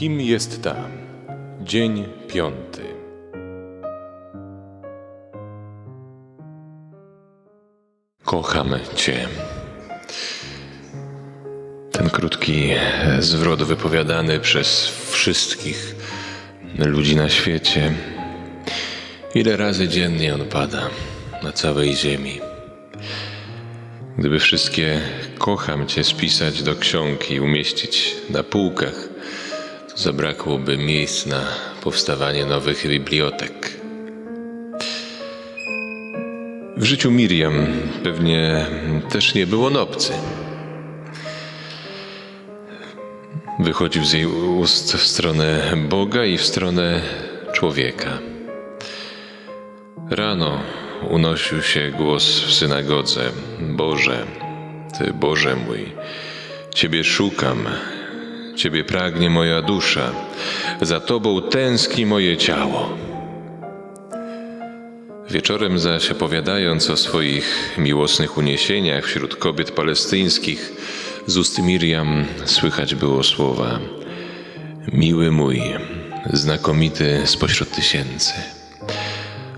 Kim jest ta? Dzień piąty. Kocham Cię. Ten krótki zwrot wypowiadany przez wszystkich ludzi na świecie. Ile razy dziennie on pada na całej ziemi. Gdyby wszystkie kocham Cię spisać do książki i umieścić na półkach, zabrakłoby miejsc na powstawanie nowych bibliotek. W życiu Miriam pewnie też nie był on obcy. Wychodził z jej ust w stronę Boga i w stronę człowieka. Rano unosił się głos w synagodze: Boże, Ty Boże mój, Ciebie szukam, Ciebie pragnie moja dusza, za Tobą tęskni moje ciało. Wieczorem zaś opowiadając o swoich miłosnych uniesieniach wśród kobiet palestyńskich, z ust Miriam słychać było słowa: Miły mój, znakomity spośród tysięcy.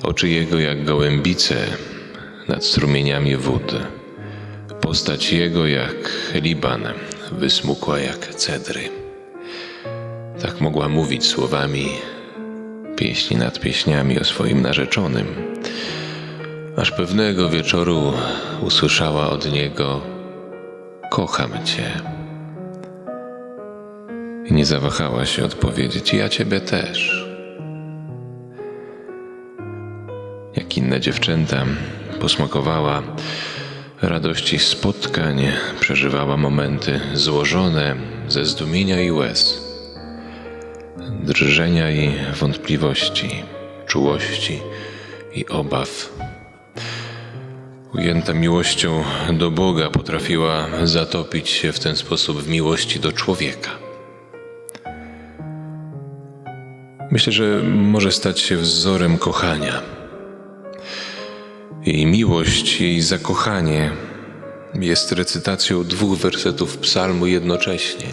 Oczy jego jak gołębice nad strumieniami wód. Postać jego jak Liban, wysmukła jak cedry. Tak mogła mówić słowami pieśni nad pieśniami o swoim narzeczonym, aż pewnego wieczoru usłyszała od niego: Kocham cię. I nie zawahała się odpowiedzieć: Ja ciebie też. Jak inne dziewczęta, posmakowała radości spotkań, przeżywała momenty złożone ze zdumienia i łez drżenia i wątpliwości, czułości i obaw. Ujęta miłością do Boga potrafiła zatopić się w ten sposób w miłości do człowieka. Myślę, że może stać się wzorem kochania. Jej miłość, jej zakochanie jest recytacją dwóch wersetów psalmu jednocześnie.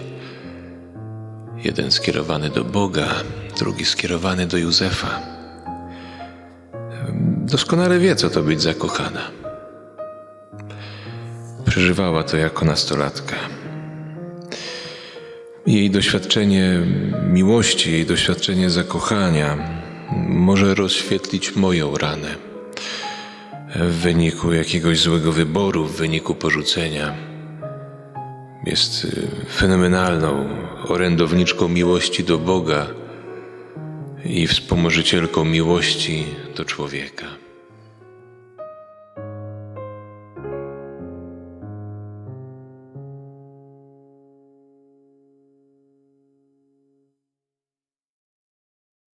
Jeden skierowany do Boga, drugi skierowany do Józefa. Doskonale wie, co to być zakochana. Przeżywała to jako nastolatka. Jej doświadczenie miłości, jej doświadczenie zakochania może rozświetlić moją ranę w wyniku jakiegoś złego wyboru, w wyniku porzucenia jest y, fenomenalną orędowniczką miłości do Boga i wspomożycielką miłości do człowieka.